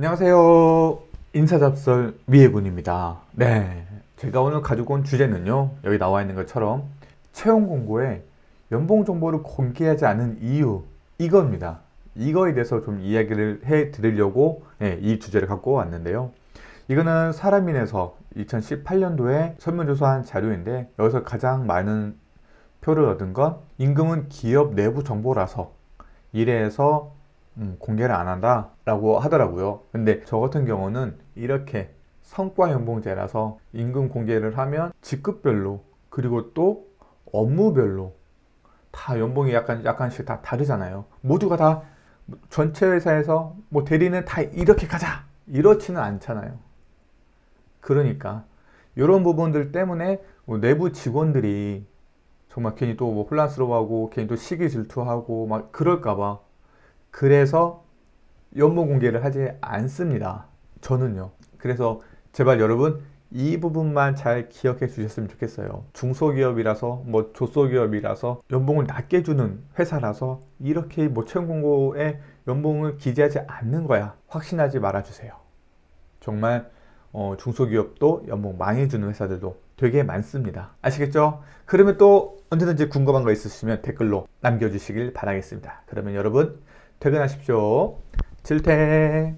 안녕하세요. 인사잡설 미해군입니다. 네. 제가 오늘 가지고 온 주제는요. 여기 나와 있는 것처럼 채용 공고에 연봉 정보를 공개하지 않은 이유 이겁니다. 이거에 대해서 좀 이야기를 해 드리려고 네, 이 주제를 갖고 왔는데요. 이거는 사람인에서 2018년도에 설문조사한 자료인데 여기서 가장 많은 표를 얻은 건 임금은 기업 내부 정보라서 이래서 음, 공개를 안 한다라고 하더라고요. 근데 저 같은 경우는 이렇게 성과 연봉제라서 임금 공개를 하면 직급별로 그리고 또 업무별로 다 연봉이 약간 약간씩 다 다르잖아요. 모두가 다 전체 회사에서 뭐 대리는 다 이렇게 가자 이렇지는 않잖아요. 그러니까 이런 부분들 때문에 뭐 내부 직원들이 정말 괜히 또 뭐 혼란스러워하고 괜히 또 시기 질투하고 막 그럴까봐 그래서 연봉 공개를 하지 않습니다. 저는요. 그래서 제발 여러분 이 부분만 잘 기억해 주셨으면 좋겠어요. 중소기업이라서 뭐 조소기업이라서 연봉을 낮게 주는 회사라서 이렇게 뭐 채용 공고에 연봉을 기재하지 않는 거야. 확신하지 말아 주세요. 정말 어, 중소기업도 연봉 많이 주는 회사들도 되게 많습니다. 아시겠죠? 그러면 또 언제든지 궁금한 거 있으시면 댓글로 남겨주시길 바라겠습니다. 그러면 여러분 퇴근하십시오. 질퇴.